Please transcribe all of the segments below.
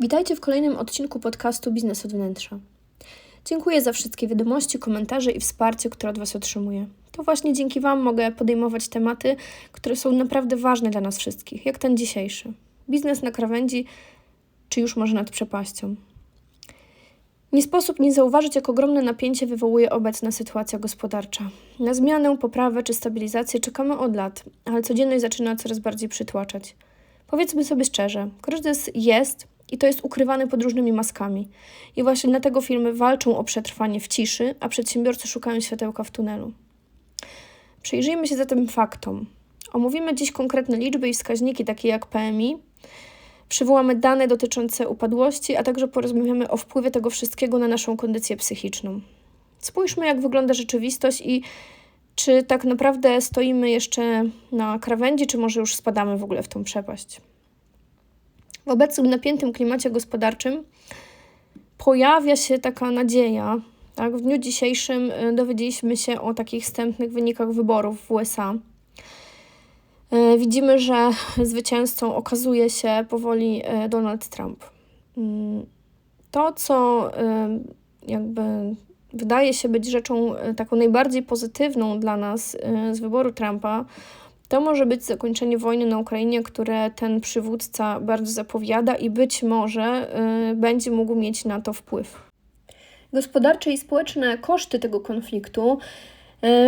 Witajcie w kolejnym odcinku podcastu Biznes od wnętrza. Dziękuję za wszystkie wiadomości, komentarze i wsparcie, które od Was otrzymuję. To właśnie dzięki Wam mogę podejmować tematy, które są naprawdę ważne dla nas wszystkich, jak ten dzisiejszy. Biznes na krawędzi, czy już może nad przepaścią. Nie sposób nie zauważyć, jak ogromne napięcie wywołuje obecna sytuacja gospodarcza. Na zmianę, poprawę czy stabilizację czekamy od lat, ale codzienność zaczyna coraz bardziej przytłaczać. Powiedzmy sobie szczerze, kryzys jest i to jest ukrywane pod różnymi maskami. I właśnie dlatego firmy walczą o przetrwanie w ciszy, a przedsiębiorcy szukają światełka w tunelu. Przyjrzyjmy się zatem faktom. Omówimy dziś konkretne liczby i wskaźniki, takie jak PMI. Przywołamy dane dotyczące upadłości, a także porozmawiamy o wpływie tego wszystkiego na naszą kondycję psychiczną. Spójrzmy, jak wygląda rzeczywistość i czy tak naprawdę stoimy jeszcze na krawędzi, czy może już spadamy w ogóle w tą przepaść. W obecnym napiętym klimacie gospodarczym pojawia się taka nadzieja. Tak? W dniu dzisiejszym y, dowiedzieliśmy się o takich wstępnych wynikach wyborów w USA. Y, widzimy, że zwycięzcą okazuje się powoli y, Donald Trump. Mm, to, co jakby wydaje się być rzeczą taką najbardziej pozytywną dla nas z wyboru Trumpa, to może być zakończenie wojny na Ukrainie, które ten przywódca bardzo zapowiada i być może y, będzie mógł mieć na to wpływ. Gospodarcze i społeczne koszty tego konfliktu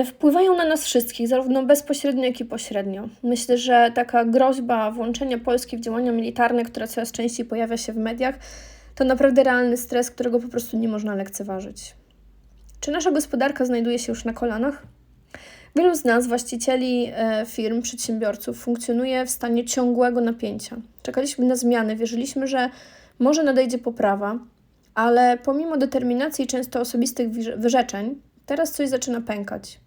y, wpływają na nas wszystkich, zarówno bezpośrednio, jak i pośrednio. Myślę, że taka groźba włączenia Polski w działania militarne, która coraz częściej pojawia się w mediach, to naprawdę realny stres, którego po prostu nie można lekceważyć. Czy nasza gospodarka znajduje się już na kolanach? Wielu z nas, właścicieli e, firm, przedsiębiorców, funkcjonuje w stanie ciągłego napięcia. Czekaliśmy na zmiany, wierzyliśmy, że może nadejdzie poprawa, ale pomimo determinacji i często osobistych wyrzeczeń, teraz coś zaczyna pękać.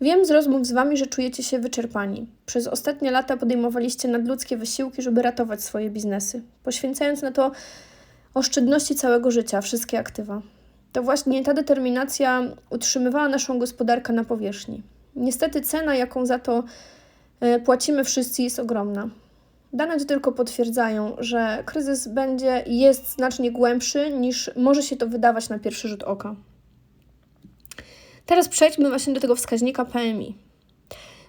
Wiem z rozmów z Wami, że czujecie się wyczerpani. Przez ostatnie lata podejmowaliście nadludzkie wysiłki, żeby ratować swoje biznesy, poświęcając na to oszczędności całego życia, wszystkie aktywa. To właśnie ta determinacja utrzymywała naszą gospodarkę na powierzchni. Niestety cena, jaką za to e, płacimy wszyscy, jest ogromna. Dane tylko potwierdzają, że kryzys będzie jest znacznie głębszy niż może się to wydawać na pierwszy rzut oka. Teraz przejdźmy właśnie do tego wskaźnika PMI.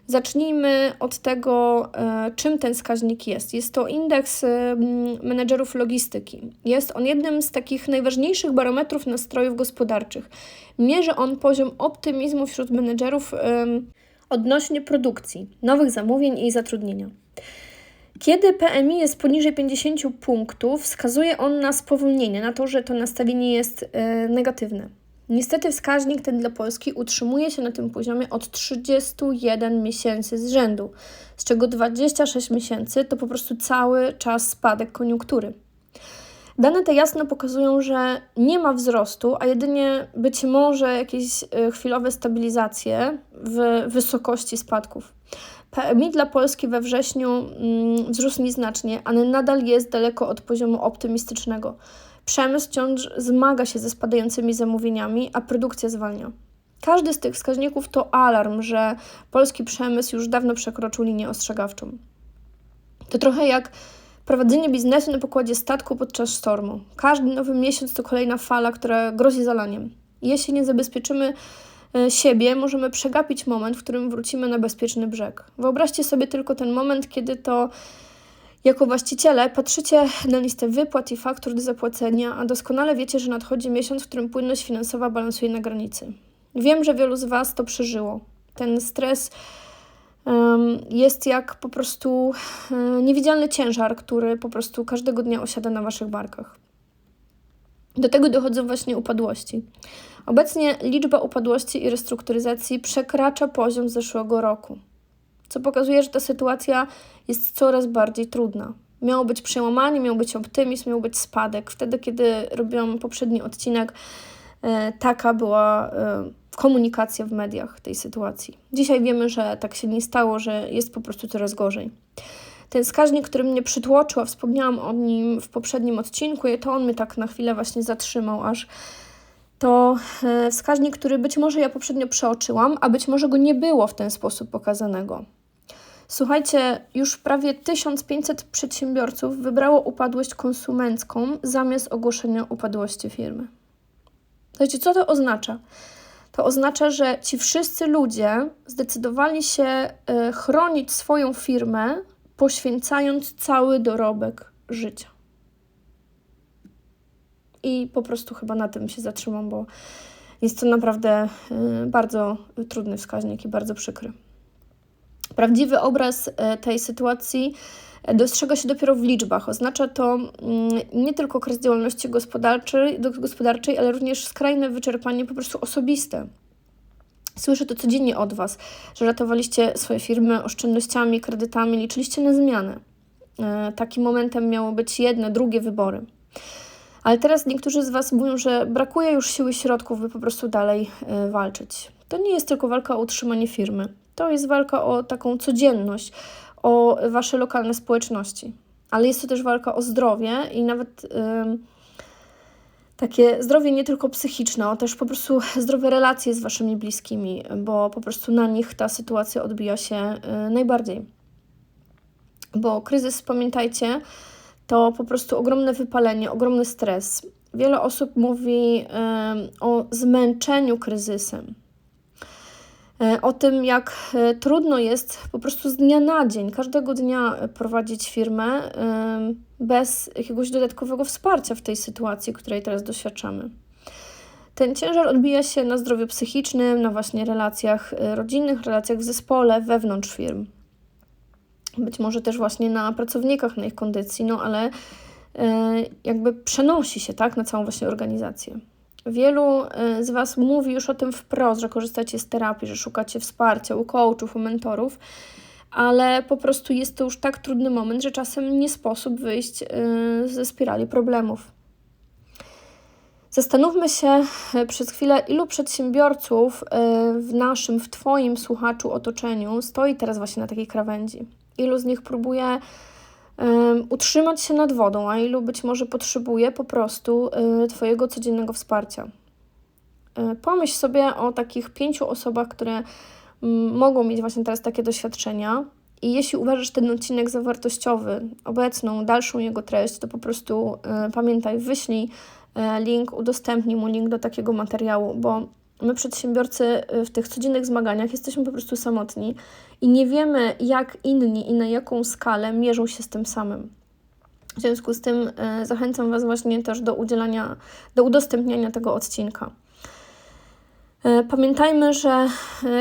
Zacznijmy od tego, e, czym ten wskaźnik jest. Jest to indeks e, menedżerów logistyki. Jest on jednym z takich najważniejszych barometrów nastrojów gospodarczych. Mierzy on poziom optymizmu wśród menedżerów odnośnie produkcji, nowych zamówień i zatrudnienia. Kiedy PMI jest poniżej 50 punktów, wskazuje on na spowolnienie, na to, że to nastawienie jest e, negatywne. Niestety wskaźnik ten dla Polski utrzymuje się na tym poziomie od 31 miesięcy z rzędu, z czego 26 miesięcy to po prostu cały czas spadek koniunktury. Dane te jasno pokazują, że nie ma wzrostu, a jedynie być może jakieś y, chwilowe stabilizacje w wysokości spadków. PMI dla Polski we wrześniu mm, wzrósł nieznacznie, ale nadal jest daleko od poziomu optymistycznego. Przemysł wciąż zmaga się ze spadającymi zamówieniami, a produkcja zwalnia. Każdy z tych wskaźników to alarm, że polski przemysł już dawno przekroczył linię ostrzegawczą. To trochę jak prowadzenie biznesu na pokładzie statku podczas sztormu. Każdy nowy miesiąc to kolejna fala, która grozi zalaniem. Jeśli nie zabezpieczymy e, siebie, możemy przegapić moment, w którym wrócimy na bezpieczny brzeg. Wyobraźcie sobie tylko ten moment, kiedy to jako właściciele patrzycie na listę wypłat i faktur do zapłacenia, a doskonale wiecie, że nadchodzi miesiąc, w którym płynność finansowa balansuje na granicy. Wiem, że wielu z Was to przeżyło. Ten stres um, jest jak po prostu um, niewidzialny ciężar, który po prostu każdego dnia osiada na Waszych barkach. Do tego dochodzą właśnie upadłości. Obecnie liczba upadłości i restrukturyzacji przekracza poziom zeszłego roku co pokazuje, że ta sytuacja jest coraz bardziej trudna. Miało być przełamanie, miał być optymizm, miał być spadek. Wtedy, kiedy robiłam poprzedni odcinek, e, taka była e, komunikacja w mediach tej sytuacji. Dzisiaj wiemy, że tak się nie stało, że jest po prostu coraz gorzej. Ten wskaźnik, który mnie przytłoczył, a wspomniałam o nim w poprzednim odcinku, i to on mnie tak na chwilę właśnie zatrzymał, aż to e, wskaźnik, który być może ja poprzednio przeoczyłam, a być może go nie było w ten sposób pokazanego. Słuchajcie, już prawie 1500 przedsiębiorców wybrało upadłość konsumencką zamiast ogłoszenia upadłości firmy. Słuchajcie, co to oznacza? To oznacza, że ci wszyscy ludzie zdecydowali się e, chronić swoją firmę, poświęcając cały dorobek życia. I po prostu chyba na tym się zatrzymam, bo jest to naprawdę e, bardzo trudny wskaźnik i bardzo przykry. Prawdziwy obraz e, tej sytuacji e, dostrzega się dopiero w liczbach. Oznacza to mm, nie tylko okres działalności gospodarczej, gospodarczej, ale również skrajne wyczerpanie po prostu osobiste. Słyszę to codziennie od Was, że ratowaliście swoje firmy oszczędnościami, kredytami, liczyliście na zmianę. E, takim momentem miało być jedne, drugie wybory. Ale teraz niektórzy z Was mówią, że brakuje już siły środków, by po prostu dalej walczyć. To nie jest tylko walka o utrzymanie firmy. To jest walka o taką codzienność, o wasze lokalne społeczności. Ale jest to też walka o zdrowie i nawet takie zdrowie nie tylko psychiczne, ale też po prostu zdrowe relacje z waszymi bliskimi, bo po prostu na nich ta sytuacja odbija się yy, najbardziej. Bo kryzys, pamiętajcie, to po prostu ogromne wypalenie, ogromny stres. Wiele osób mówi o zmęczeniu kryzysem E, o tym, jak e, trudno jest po prostu z dnia na dzień, każdego dnia prowadzić firmę bez jakiegoś dodatkowego wsparcia w tej sytuacji, której teraz doświadczamy. Ten ciężar odbija się na zdrowiu psychicznym, na właśnie relacjach e, rodzinnych, relacjach w zespole, wewnątrz firm. Być może też właśnie na pracownikach, na ich kondycji, no ale jakby przenosi się tak na całą właśnie organizację. Wielu y, z Was mówi już o tym wprost, że korzystacie z terapii, że szukacie wsparcia u coachów, u mentorów, ale po prostu jest to już tak trudny moment, że czasem nie sposób wyjść y, ze spirali problemów. Zastanówmy się y, przez chwilę, ilu przedsiębiorców w naszym, w Twoim słuchaczu otoczeniu stoi teraz właśnie na takiej krawędzi. Ilu z nich próbuje utrzymać się nad wodą, a ilu być może potrzebuje po prostu y, Twojego codziennego wsparcia. Y, pomyśl sobie o takich pięciu osobach, które mogą mieć właśnie teraz takie doświadczenia. I jeśli uważasz ten odcinek za wartościowy, obecną, dalszą jego treść, to po prostu y, pamiętaj, wyślij link, udostępnij mu link do takiego materiału, bo my przedsiębiorcy y, w tych codziennych zmaganiach jesteśmy po prostu samotni i nie wiemy, jak inni i na jaką skalę mierzą się z tym samym. W związku z tym y, zachęcam Was właśnie też do udzielania, do udostępniania tego odcinka. Y, pamiętajmy, że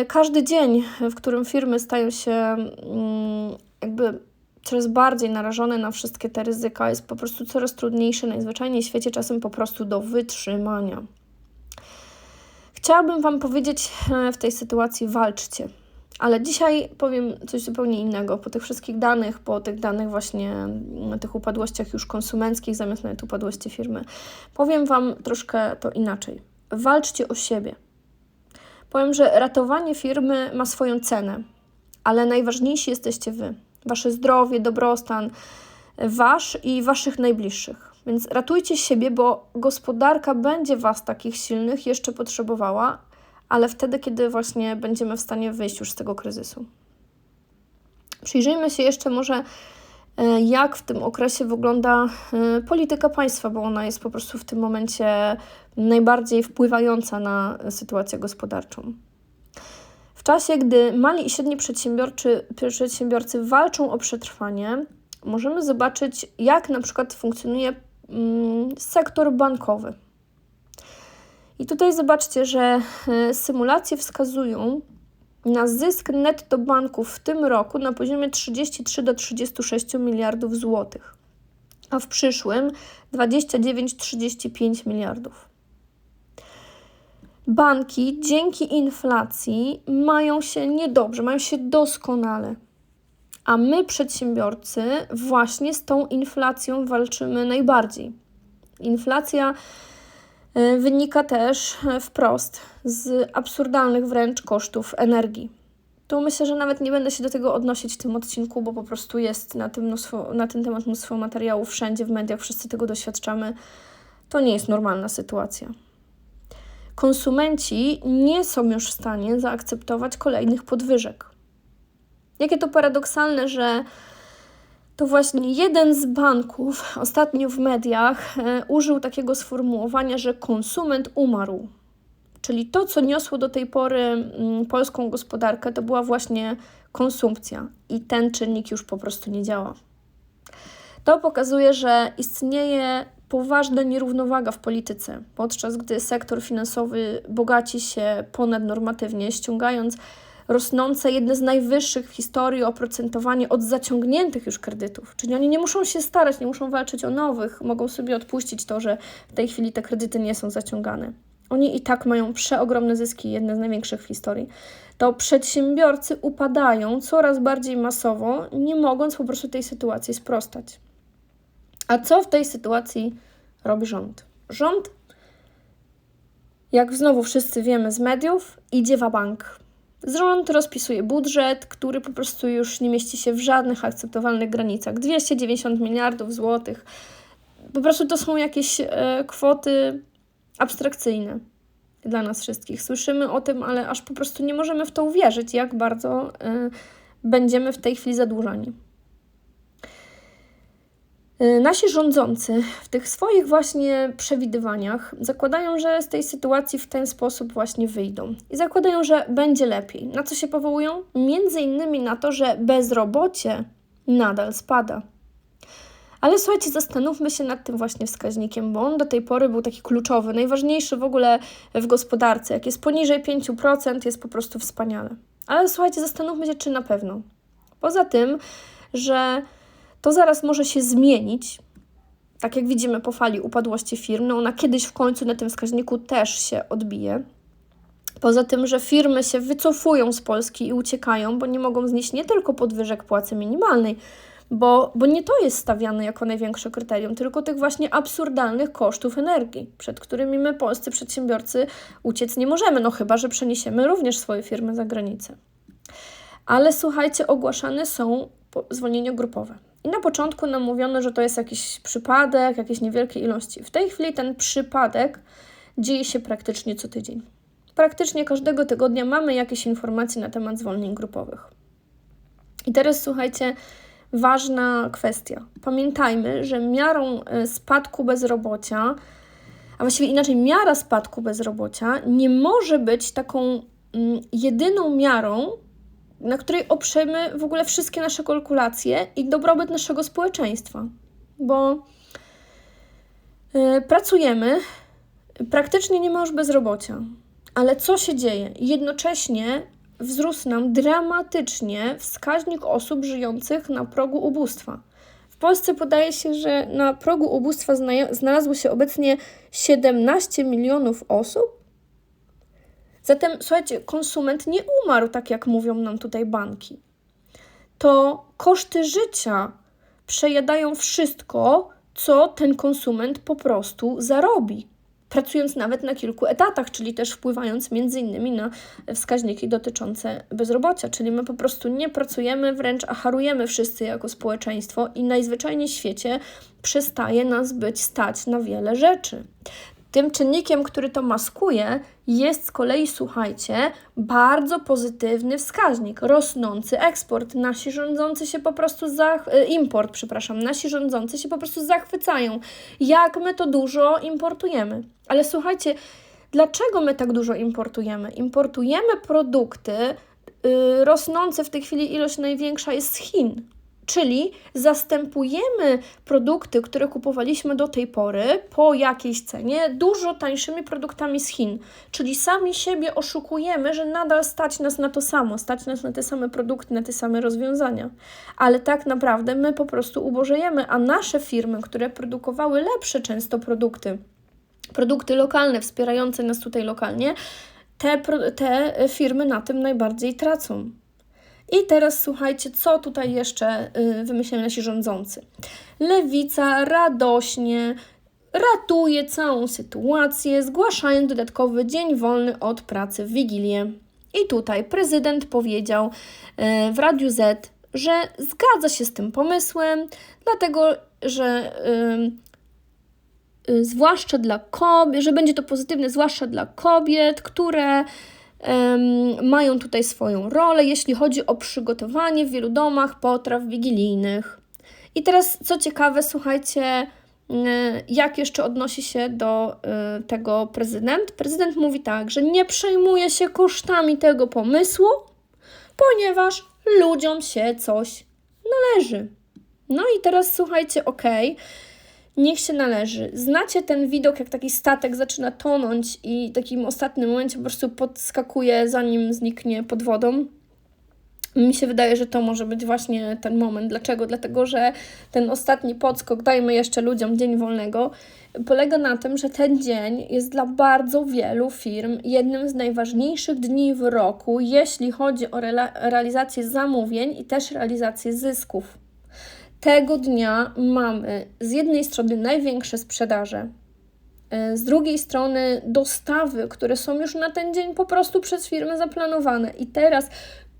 każdy dzień, w którym firmy stają się mm, jakby coraz bardziej narażone na wszystkie te ryzyka, jest po prostu coraz trudniejszy, najzwyczajniej w świecie czasem po prostu do wytrzymania. Chciałabym Wam powiedzieć e, w tej sytuacji: walczcie. Ale dzisiaj powiem coś zupełnie innego. Po tych wszystkich danych, po tych danych właśnie, mm, tych upadłościach już konsumenckich, zamiast nawet upadłości firmy, powiem Wam troszkę to inaczej. Walczcie o siebie. Powiem, że ratowanie firmy ma swoją cenę, ale najważniejsi jesteście Wy. Wasze zdrowie, dobrostan, Wasz i Waszych najbliższych. Więc ratujcie siebie, bo gospodarka będzie Was takich silnych jeszcze potrzebowała, ale wtedy, kiedy właśnie będziemy w stanie wyjść już z tego kryzysu. Przyjrzyjmy się jeszcze może, e, jak w tym okresie wygląda e, polityka państwa, bo ona jest po prostu w tym momencie najbardziej wpływająca na sytuację gospodarczą. W czasie, gdy mali i średni przedsiębiorcy, przedsiębiorcy walczą o przetrwanie, możemy zobaczyć, jak na przykład funkcjonuje sektor bankowy. I tutaj zobaczcie, że e, symulacje wskazują na zysk netto banków w tym roku na poziomie 33 do 36 miliardów złotych, a w przyszłym 29-35 miliardów. Banki dzięki inflacji mają się niedobrze, mają się doskonale a my, przedsiębiorcy, właśnie z tą inflacją walczymy najbardziej. Inflacja e, wynika też e, wprost z absurdalnych wręcz kosztów energii. Tu myślę, że nawet nie będę się do tego odnosić w tym odcinku, bo po prostu jest na, tym mnóstwo, na ten temat mnóstwo materiałów wszędzie w mediach, wszyscy tego doświadczamy. To nie jest normalna sytuacja. Konsumenci nie są już w stanie zaakceptować kolejnych podwyżek. Jakie to paradoksalne, że to właśnie jeden z banków ostatnio w mediach e, użył takiego sformułowania, że konsument umarł. Czyli to, co niosło do tej pory mm, polską gospodarkę, to była właśnie konsumpcja i ten czynnik już po prostu nie działa. To pokazuje, że istnieje poważna nierównowaga w polityce, podczas gdy sektor finansowy bogaci się ponadnormatywnie, ściągając rosnące, jedne z najwyższych w historii oprocentowanie od zaciągniętych już kredytów. Czyli oni nie muszą się starać, nie muszą walczyć o nowych, mogą sobie odpuścić to, że w tej chwili te kredyty nie są zaciągane. Oni i tak mają przeogromne zyski, jedne z największych w historii. To przedsiębiorcy upadają coraz bardziej masowo, nie mogąc po prostu tej sytuacji sprostać. A co w tej sytuacji robi rząd? Rząd, jak znowu wszyscy wiemy z mediów, idzie w bank. Rząd rozpisuje budżet, który po prostu już nie mieści się w żadnych akceptowalnych granicach. 290 miliardów złotych. Po prostu to są jakieś e, kwoty abstrakcyjne dla nas wszystkich. Słyszymy o tym, ale aż po prostu nie możemy w to uwierzyć, jak bardzo e, będziemy w tej chwili zadłużani. Y, nasi rządzący w tych swoich właśnie przewidywaniach zakładają, że z tej sytuacji w ten sposób właśnie wyjdą i zakładają, że będzie lepiej. Na co się powołują? Między innymi na to, że bezrobocie nadal spada. Ale słuchajcie, zastanówmy się nad tym właśnie wskaźnikiem, bo on do tej pory był taki kluczowy, najważniejszy w ogóle w gospodarce. Jak jest poniżej 5%, jest po prostu wspaniale. Ale słuchajcie, zastanówmy się, czy na pewno. Poza tym, że to zaraz może się zmienić. Tak jak widzimy po fali upadłości firm, no ona kiedyś w końcu na tym wskaźniku też się odbije. Poza tym, że firmy się wycofują z Polski i uciekają, bo nie mogą znieść nie tylko podwyżek płacy minimalnej, bo, bo nie to jest stawiane jako największe kryterium, tylko tych właśnie absurdalnych kosztów energii, przed którymi my, polscy przedsiębiorcy, uciec nie możemy, no chyba, że przeniesiemy również swoje firmy za granicę. Ale słuchajcie, ogłaszane są zwolnienia grupowe. I na początku nam mówiono, że to jest jakiś przypadek, jakieś niewielkie ilości. W tej chwili ten przypadek dzieje się praktycznie co tydzień. Praktycznie każdego tygodnia mamy jakieś informacje na temat zwolnień grupowych. I teraz słuchajcie, ważna kwestia. Pamiętajmy, że miarą e, spadku bezrobocia, a właściwie inaczej, miara spadku bezrobocia nie może być taką mm, jedyną miarą, na której oprzemy w ogóle wszystkie nasze kalkulacje i dobrobyt naszego społeczeństwa. Bo yy, pracujemy, praktycznie nie ma już bezrobocia. Ale co się dzieje? Jednocześnie wzrósł nam dramatycznie wskaźnik osób żyjących na progu ubóstwa. W Polsce podaje się, że na progu ubóstwa znalazło się obecnie 17 milionów osób, Zatem, słuchajcie, konsument nie umarł, tak jak mówią nam tutaj banki. To koszty życia przejadają wszystko, co ten konsument po prostu zarobi. Pracując nawet na kilku etatach, czyli też wpływając między innymi na wskaźniki dotyczące bezrobocia, czyli my po prostu nie pracujemy, wręcz a harujemy wszyscy jako społeczeństwo i najzwyczajniej w świecie przestaje nas być stać na wiele rzeczy. Tym czynnikiem, który to maskuje, jest z kolei, słuchajcie, bardzo pozytywny wskaźnik, rosnący eksport. Nasi rządzący się po prostu, zach- e, import, przepraszam, nasi rządzący się po prostu zachwycają, jak my to dużo importujemy. Ale słuchajcie, dlaczego my tak dużo importujemy? Importujemy produkty, yy, rosnące w tej chwili ilość największa jest z Chin. Czyli zastępujemy produkty, które kupowaliśmy do tej pory po jakiejś cenie, dużo tańszymi produktami z Chin. Czyli sami siebie oszukujemy, że nadal stać nas na to samo, stać nas na te same produkty, na te same rozwiązania. Ale tak naprawdę my po prostu ubożejemy, a nasze firmy, które produkowały lepsze często produkty, produkty lokalne, wspierające nas tutaj lokalnie, te, te firmy na tym najbardziej tracą. I teraz słuchajcie, co tutaj jeszcze yy, wymyślili nasi rządzący. Lewica radośnie ratuje całą sytuację, zgłaszając dodatkowy dzień wolny od pracy w Wigilię. I tutaj prezydent powiedział yy, w Radiu Z, że zgadza się z tym pomysłem, dlatego że yy, zwłaszcza dla kobiet, że będzie to pozytywne, zwłaszcza dla kobiet, które mają tutaj swoją rolę, jeśli chodzi o przygotowanie w wielu domach potraw wigilijnych. I teraz, co ciekawe, słuchajcie, jak jeszcze odnosi się do tego prezydent? Prezydent mówi tak, że nie przejmuje się kosztami tego pomysłu, ponieważ ludziom się coś należy. No i teraz słuchajcie, ok, niech się należy. Znacie ten widok, jak taki statek zaczyna tonąć i w takim ostatnim momencie po prostu podskakuje, zanim zniknie pod wodą? Mi się wydaje, że to może być właśnie ten moment. Dlaczego? Dlatego, że ten ostatni podskok, dajmy jeszcze ludziom dzień wolnego, polega na tym, że ten dzień jest dla bardzo wielu firm jednym z najważniejszych dni w roku, jeśli chodzi o realizację zamówień i też realizację zysków. Tego dnia mamy z jednej strony największe sprzedaże, e, z drugiej strony dostawy, które są już na ten dzień po prostu przez firmy zaplanowane. I teraz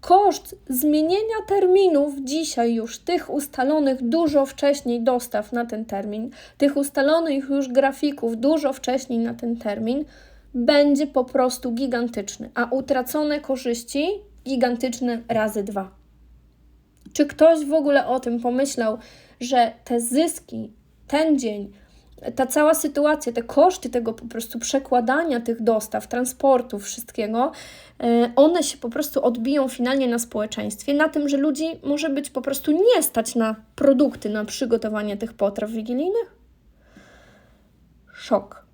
koszt zmienienia terminów dzisiaj już tych ustalonych dużo wcześniej dostaw na ten termin, tych ustalonych już grafików dużo wcześniej na ten termin, będzie po prostu gigantyczny, a utracone korzyści gigantyczne razy dwa. Czy ktoś w ogóle o tym pomyślał, że te zyski, ten dzień, ta cała sytuacja, te koszty tego po prostu przekładania tych dostaw, transportu, wszystkiego, e, one się po prostu odbiją finalnie na społeczeństwie, na tym, że ludzi może być po prostu nie stać na produkty, na przygotowanie tych potraw wigilijnych? Szok.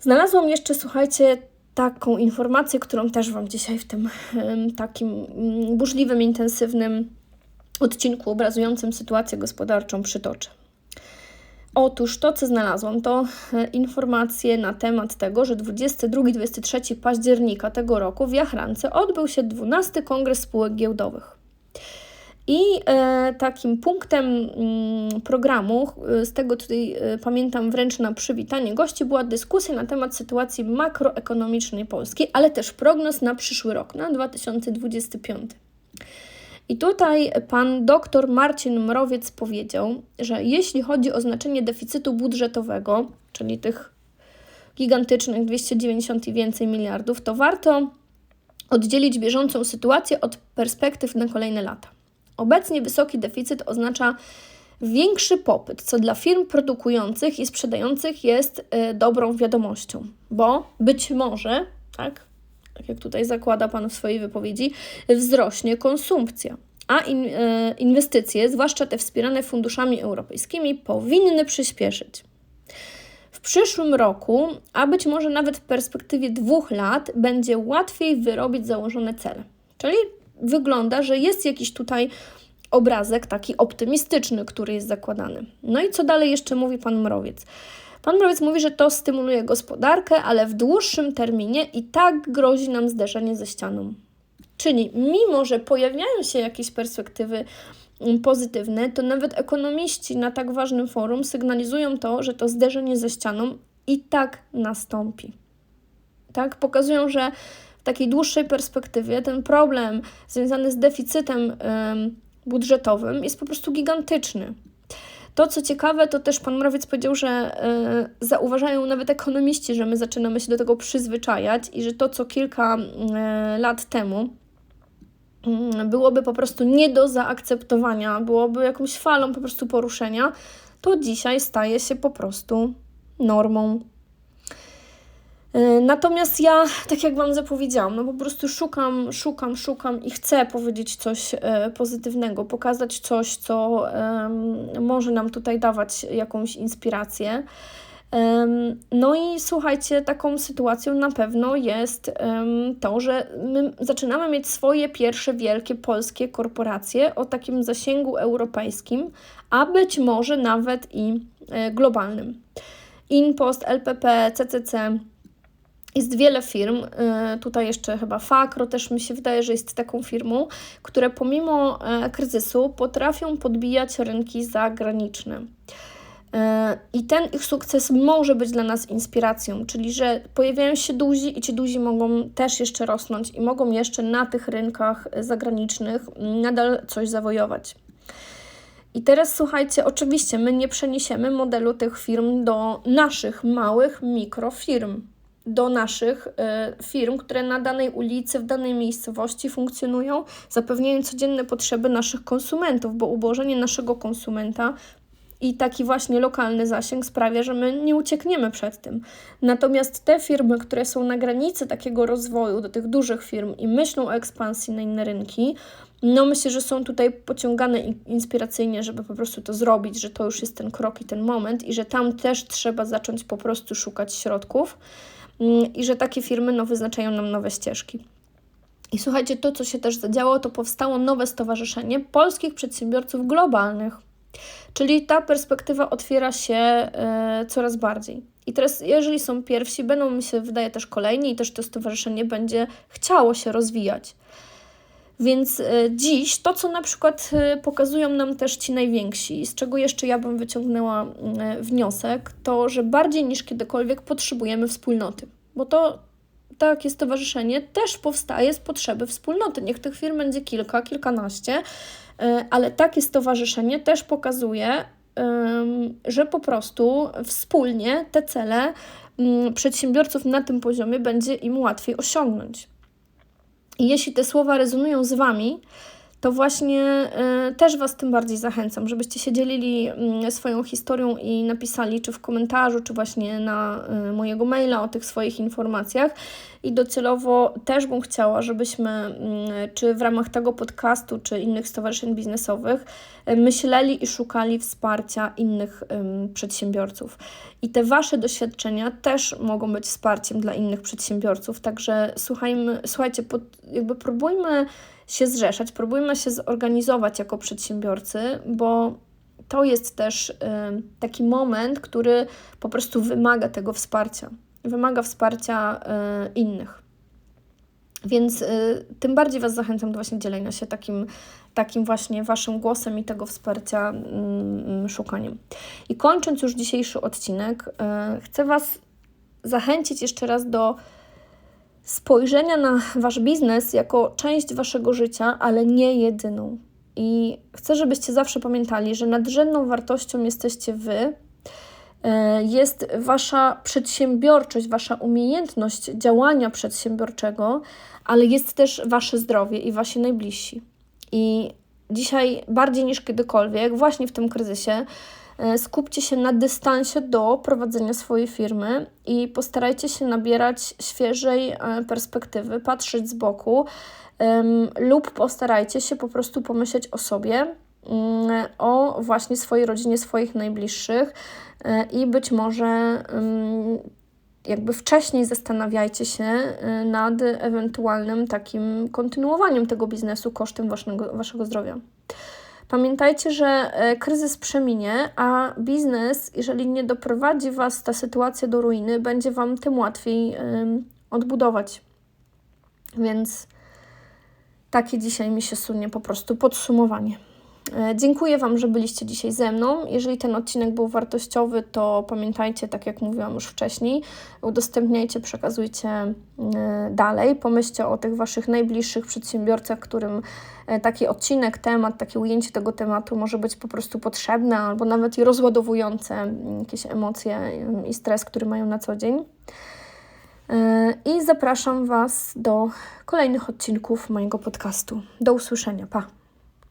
Znalazłam jeszcze, słuchajcie, taką informację, którą też Wam dzisiaj w tym takim mm, burzliwym, intensywnym odcinku obrazującym sytuację gospodarczą przytoczę. Otóż to, co znalazłam, to e, informacje na temat tego, że 22-23 października tego roku w Jachrance odbył się 12 Kongres Spółek Giełdowych. I e, takim punktem mm, programu, e, z tego tutaj e, pamiętam wręcz na przywitanie gości, była dyskusja na temat sytuacji makroekonomicznej Polski, ale też prognoz na przyszły rok, na 2025. I tutaj pan doktor Marcin Mrowiec powiedział, że jeśli chodzi o znaczenie deficytu budżetowego, czyli tych gigantycznych 290 i więcej miliardów, to warto oddzielić bieżącą sytuację od perspektyw na kolejne lata. Obecnie wysoki deficyt oznacza większy popyt, co dla firm produkujących i sprzedających jest y, dobrą wiadomością, bo być może, tak, tak jak tutaj zakłada Pan w swojej wypowiedzi, wzrośnie konsumpcja. A in, y, inwestycje, zwłaszcza te wspierane funduszami europejskimi, powinny przyspieszyć. W przyszłym roku, a być może nawet w perspektywie dwóch lat, będzie łatwiej wyrobić założone cele. Czyli wygląda, że jest jakiś tutaj obrazek taki optymistyczny, który jest zakładany. No i co dalej jeszcze mówi pan Mrowiec? Pan Mrowiec mówi, że to stymuluje gospodarkę, ale w dłuższym terminie i tak grozi nam zderzenie ze ścianą. Czyli mimo, że pojawiają się jakieś perspektywy mm, pozytywne, to nawet ekonomiści na tak ważnym forum sygnalizują to, że to zderzenie ze ścianą i tak nastąpi. Tak? Pokazują, że takiej dłuższej perspektywie ten problem związany z deficytem budżetowym jest po prostu gigantyczny. To, co ciekawe, to też pan Mrowiec powiedział, że y, zauważają nawet ekonomiści, że my zaczynamy się do tego przyzwyczajać i że to, co kilka y, lat temu y, byłoby po prostu nie do zaakceptowania, byłoby jakąś falą po prostu poruszenia, to dzisiaj staje się po prostu normą. E, natomiast ja, tak jak Wam zapowiedziałam, no po prostu szukam, szukam, szukam i chcę powiedzieć coś e, pozytywnego, pokazać coś, co może nam tutaj dawać jakąś inspirację. No i słuchajcie, taką sytuacją na pewno jest to, że my zaczynamy mieć swoje pierwsze wielkie polskie korporacje o takim zasięgu europejskim, a być może nawet i e, globalnym. InPost, LPP, CCC, jest wiele firm, y, tutaj jeszcze chyba Fakro też mi się wydaje, że jest taką firmą, które pomimo e, kryzysu potrafią podbijać rynki zagraniczne. E, I ten ich sukces może być dla nas inspiracją, czyli że pojawiają się duzi i ci duzi mogą też jeszcze rosnąć i mogą jeszcze na tych rynkach zagranicznych nadal coś zawojować. I teraz słuchajcie, oczywiście my nie przeniesiemy modelu tych firm do naszych małych mikrofirm do naszych y, firm, które na danej ulicy, w danej miejscowości funkcjonują, zapewniają codzienne potrzeby naszych konsumentów, bo ułożenie naszego konsumenta i taki właśnie lokalny zasięg sprawia, że my nie uciekniemy przed tym. Natomiast te firmy, które są na granicy takiego rozwoju do tych dużych firm i myślą o ekspansji na inne rynki, no myślę, że są tutaj pociągane inspiracyjnie, żeby po prostu to zrobić, że to już jest ten krok i ten moment i że tam też trzeba zacząć po prostu szukać środków i że takie firmy no, wyznaczają nam nowe ścieżki. I słuchajcie, to co się też zadziało, to powstało nowe stowarzyszenie polskich przedsiębiorców globalnych. Czyli ta perspektywa otwiera się y, coraz bardziej. I teraz, jeżeli są pierwsi, będą mi się wydaje też kolejni, i też to stowarzyszenie będzie chciało się rozwijać. Więc y, dziś to, co na przykład y, pokazują nam też ci najwięksi, z czego jeszcze ja bym wyciągnęła wniosek, to że bardziej niż kiedykolwiek potrzebujemy wspólnoty, bo to takie stowarzyszenie też powstaje z potrzeby wspólnoty. Niech tych firm będzie kilka, kilkanaście, E, ale takie stowarzyszenie też pokazuje, że po prostu wspólnie te cele mm, przedsiębiorców na tym poziomie będzie im łatwiej osiągnąć. I jeśli te słowa rezonują z Wami, to właśnie y, też Was tym bardziej zachęcam, żebyście się dzielili y, swoją historią i napisali czy w komentarzu, czy właśnie na y, mojego maila o tych swoich informacjach. I docelowo też bym chciała, żebyśmy, czy w ramach tego podcastu, czy innych stowarzyszeń biznesowych, myśleli i szukali wsparcia innych przedsiębiorców. I te Wasze doświadczenia też mogą być wsparciem dla innych przedsiębiorców. Także słuchajmy, słuchajcie, pod, jakby próbujmy się zrzeszać, próbujmy się zorganizować jako przedsiębiorcy, bo to jest też taki moment, który po prostu wymaga tego wsparcia, wymaga wsparcia y, innych. Więc y, tym bardziej Was zachęcam do właśnie dzielenia się takim, takim właśnie Waszym głosem i tego wsparcia mm, szukaniem. I kończąc już dzisiejszy odcinek, chcę Was zachęcić jeszcze raz do spojrzenia na wasz biznes jako część waszego życia, ale nie jedyną. I chcę, żebyście zawsze pamiętali, że nadrzędną wartością jesteście wy, e, jest wasza przedsiębiorczość, wasza umiejętność działania przedsiębiorczego, ale jest też wasze zdrowie i wasi najbliżsi. I dzisiaj bardziej niż kiedykolwiek, właśnie w tym kryzysie, E, skupcie się na dystansie do prowadzenia swojej firmy i postarajcie się nabierać świeżej e, perspektywy, patrzeć z boku lub postarajcie się po prostu pomyśleć o sobie, mm, o właśnie swojej rodzinie, swoich najbliższych e, i być może jakby wcześniej zastanawiajcie się nad ewentualnym takim kontynuowaniem tego biznesu kosztem waszego, waszego zdrowia. Pamiętajcie, że e, kryzys przeminie, a biznes, jeżeli nie doprowadzi Was ta sytuacja do ruiny, będzie Wam tym łatwiej odbudować. Więc takie dzisiaj mi się sunie po prostu podsumowanie. E, dziękuję Wam, że byliście dzisiaj ze mną. Jeżeli ten odcinek był wartościowy, to pamiętajcie, tak jak mówiłam już wcześniej, udostępniajcie, przekazujcie e, dalej. Pomyślcie o tych Waszych najbliższych przedsiębiorcach, którym e, taki odcinek, temat, takie ujęcie tego tematu może być po prostu potrzebne, albo nawet i rozładowujące jakieś emocje i stres, który mają na co dzień. I zapraszam Was do kolejnych odcinków mojego podcastu. Do usłyszenia. Pa!